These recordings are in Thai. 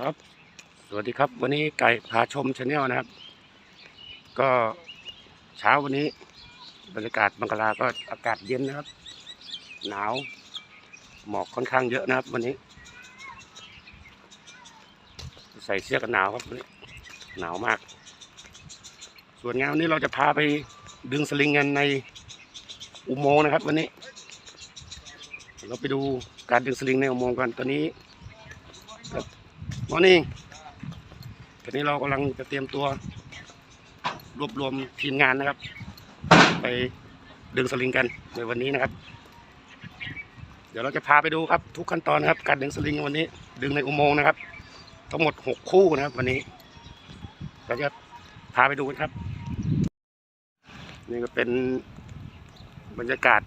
ครับ สวัสดีครับ วันนี้ไก่พาชมชาแนลนะครับ ก็เช้าวันนี้ บรรยากาศบังกลาก็อากาศเย็นนะครับ หนาว หมอกค่อนข้างเยอะนะครับ วันนี้ ใส่เสื้อกันหนาวครับวันนี้ หนาวมาก ส่วนงานวันนี้เราจะพาไปดึงสลิงกันในอุโมงค์นะครับ วันนี้ เราไปดูการดึงสลิงในอุโมงค์กันตอนนี้ มอนี่ตอนนี้เรากำลังจะเตรียมตัว รวบรวมทีมงานนะครับ ไปดึงสลิงกันในวันนี้นะครับ เดี๋ยวเราจะพาไปดูครับทุกขั้นตอนนะครับ การดึงสลิงวันนี้ ดึงในอุโมงค์นะครับ ทั้งหมดหกคู่นะครับ วันนี้ เราจะพาไปดูกันครับ นี่ก็เป็นบรรยากาศ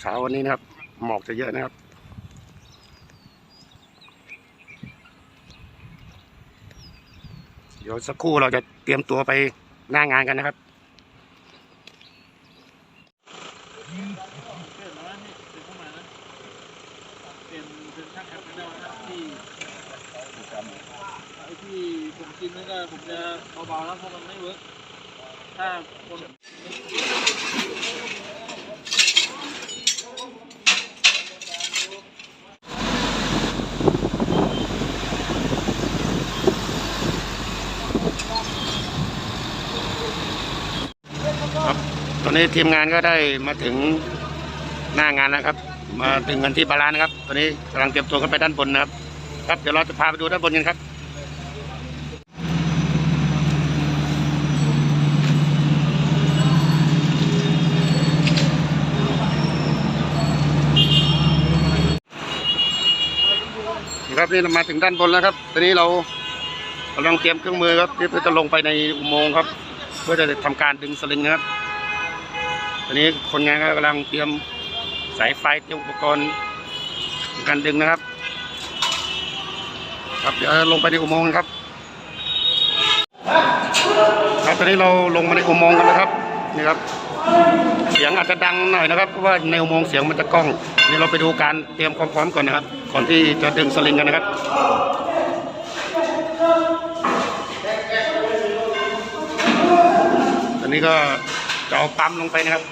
เช้าวันนี้นะครับ หมอกจะเยอะนะครับ เดี๋ยวสักครู่เราจะเตรียมตัวไปหน้างานกันนะครับที่ไอ้ที่ผมกินนั่นก็ผมจะเบาๆแล้วเพราะมันไม่เวิร์กถ้าคน อนนี้ทีมงานก็ได้มาถึงหน้างานแล้วครับ มาถึงกันที่บาลานนะครับ ตอนนี้กำลังเตรียมตัวกันไปด้านบนนะครับ ครับเดี๋ยวเราจะพาไปดูด้านบนกันครับครับนี่เรามาถึงด้านบนแล้วครับ ตอนนี้เรากำลังเตรียมเครื่องมือครับที่เพื่อจะลงไปในอุโมงค์ครับ เพื่อจะทำการดึงสลิงนะครับ อนนี้คนงานก็กำลังเตรียมสายไฟเตรียมอุปกรณ์การดึงนะครับ ครับเดี๋ยวลงไปในอุโมงค์ครับ ครับตอนนี้เราลงมาในอุโมงค์กันนะครับนี่ครับ เสียงอาจจะดังหน่อยนะครับเพราะว่าในอุโมงค์เสียงมันจะก้องนี่เราไปดูการเตรียมความพร้อมก่อนนะครับ ก่อนที่จะดึงสลิงกันนะครับตอนนี้ก็จะเอาปั๊มลงไปนะครับ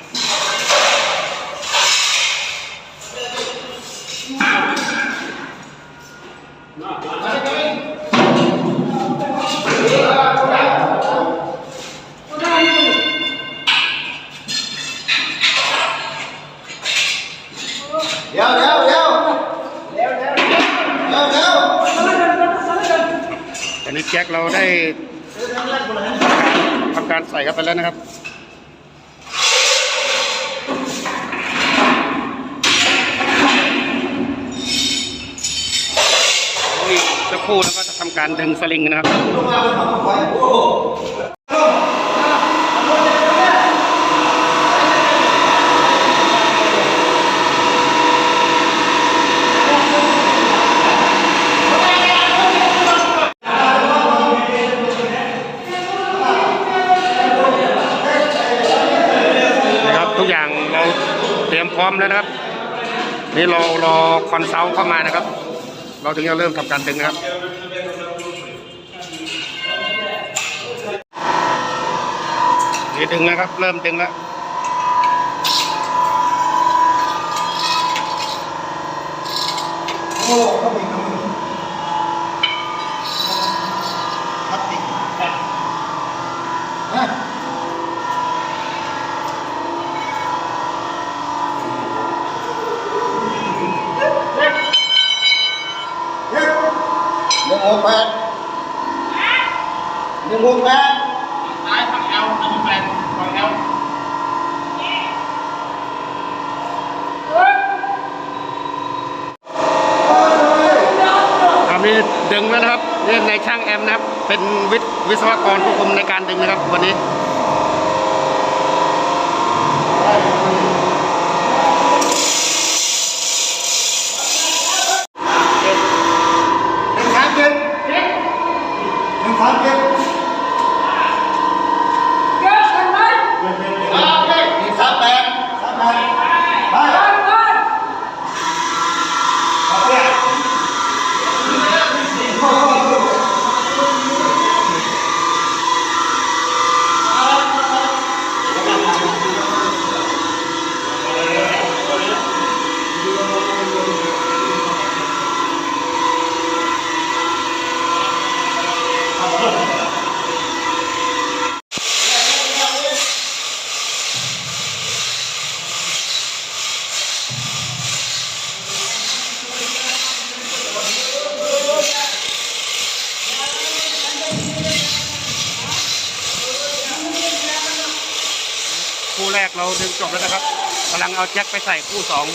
แจ็คเราได้ทำการใส่เข้าไปแล้วนะครับอีกสักครู่แล้วก็จะทำการดึงสลิงนะครับนะครับ ทุกอย่างเราเตรียมพร้อมแล้วนะครับ นี่เรารอคอนซัลท์เข้ามานะครับ เราถึงจะเริ่มทำการดึงนะครับนี่ดึงนะครับ เริ่มดึงแล้วโอ้เขามีน้ำมันพลาสติกฮะหนึ่งหกแปดหนึ่งหกแปด ซ้ายทางเอลทางแปดทางเอล ตอนนี้ ดึงแล้วนะครับนี่ในช่างแอมนะครับ เป็นวิศวกรควบคุมในการดึงนะครับ วันนี้ จบแล้วนะครับกำลังเอาแจ็คไปใส่คู่สอง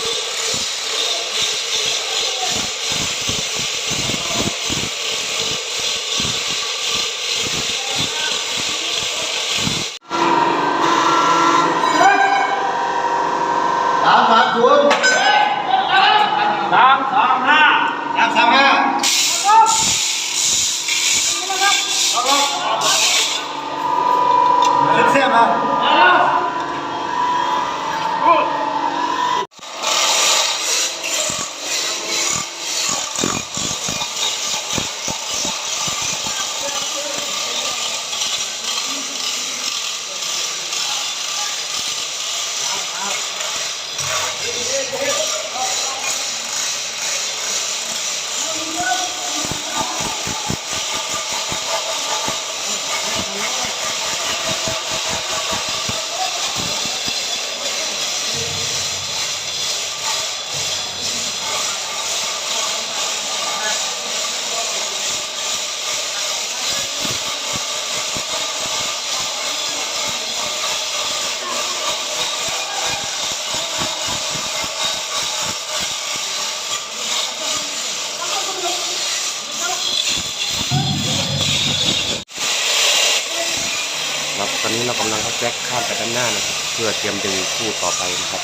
อนนี้เรากำลังเอาแจ็คข้ามไปด้านหน้านะครับ เพื่อเตรียมดึงคู่ต่อไปนะครับ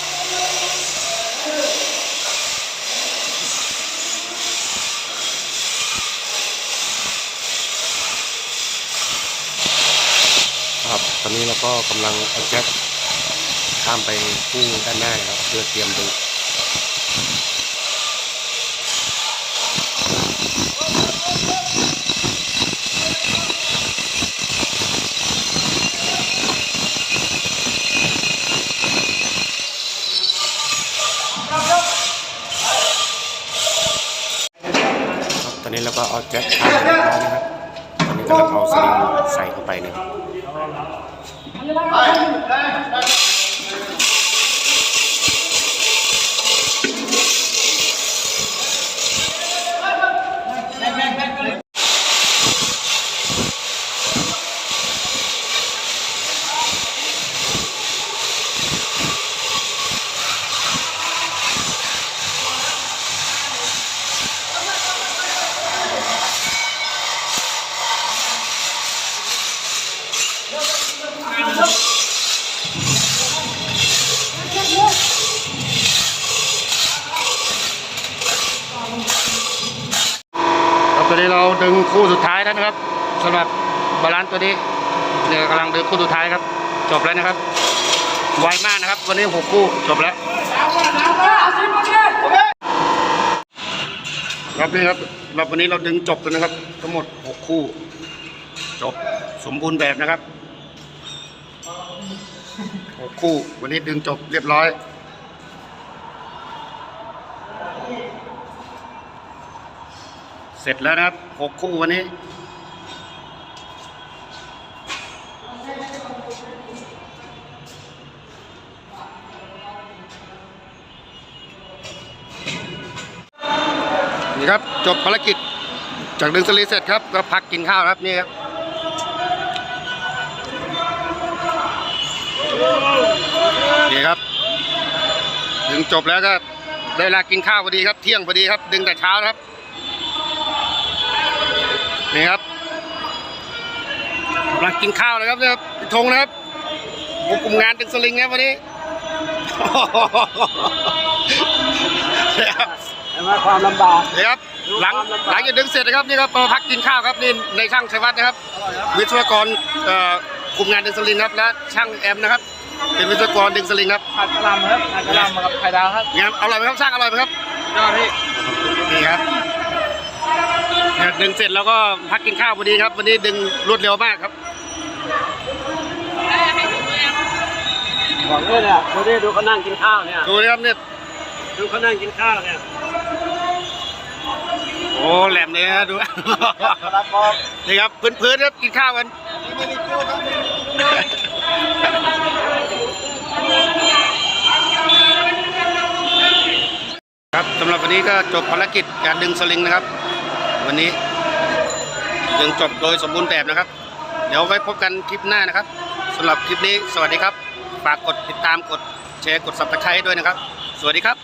ครับตอนนี้เราก็กำลังเอาแจ็คข้ามไปคู่ด้านหน้านะครับ เพื่อเตรียมดึง นี้เราก็เอาแจ็คข้ามไปนะครับตอนนี้กำลังเอาสลิงใส่เข้าไปนะครับ เราดึงคู่สุดท้ายแล้วนะครับสำหรับบาลานซ์ตัวนี้เนี่ยกำลังดึงคู่สุดท้ายครับ จบแล้วนะครับ ไวมากนะครับ วันนี้หกคู่จบแล้วครับนี่ครับเราวันนี้เราดึงจบแล้วนะครับ ทั้งหมดหกคู่ จบสมบูรณ์แบบนะครับหกคู่ วันนี้ดึงจบเรียบร้อย เสร็จแล้วนะครับหกคู่วันนี้ นี่ครับ จบภารกิจ จากดึงสลีเสร็จครับ ก็พักกินข้าวครับนี่ครับนี่ครับ ดึงจบแล้วก็ได้เวลากินข้าวพอดีครับ เที่ยงพอดีครับ ดึงแต่เช้าครับ นี่ครับกำลังกินข้าวนะครับเนี่ยครับพี่ธงนะครับผมกลุ่มงานดึงสลิงครับวันนี้นี่ครับเห็นไหมความลำบากนี่ครับ หลังหลังจากดึงเสร็จนะครับนี่ครับมาพักกินข้าวครับนี่ในช่างชัยวัฒน์นะครับ วิศวกรเอ่อกลุ่มงานดึงสลิงครับและช่างแอมนะครับ เป็นวิศวกรดึงสลิงครับผัดกะหล่ำครับผัดกะหล่ำกับไข่ดาวครับงานอร่อยไหมครับช่างอร่อยไหมครับยอดพี่นี่ครับเนี่ย ดึงเสร็จแล้วก็พักกินข้าวพอดีครับ วันนี้ดึงรวดเร็วมากครับบอกเลยเนี่ยดูดิดูเขานั่งกินข้าวเนี่ยดูนะครับเนี่ยดูเขานั่งกินข้าวเนี่ยโอ้แหลมเลยนะดูครับบอกนี่ครับพื้นๆครับกินข้าวกันไม่ได้กู้ครับครับสำหรับวันนี้ก็จบภารกิจการดึงสลิงนะครับ วันนี้ยังจบโดยสมบูรณ์แบบนะครับ เดี๋ยวไว้พบกันคลิปหน้านะครับสำหรับคลิปนี้สวัสดีครับ ฝากกดติดตามกดแชร์กด subscribe ด้วยนะครับ สวัสดีครับ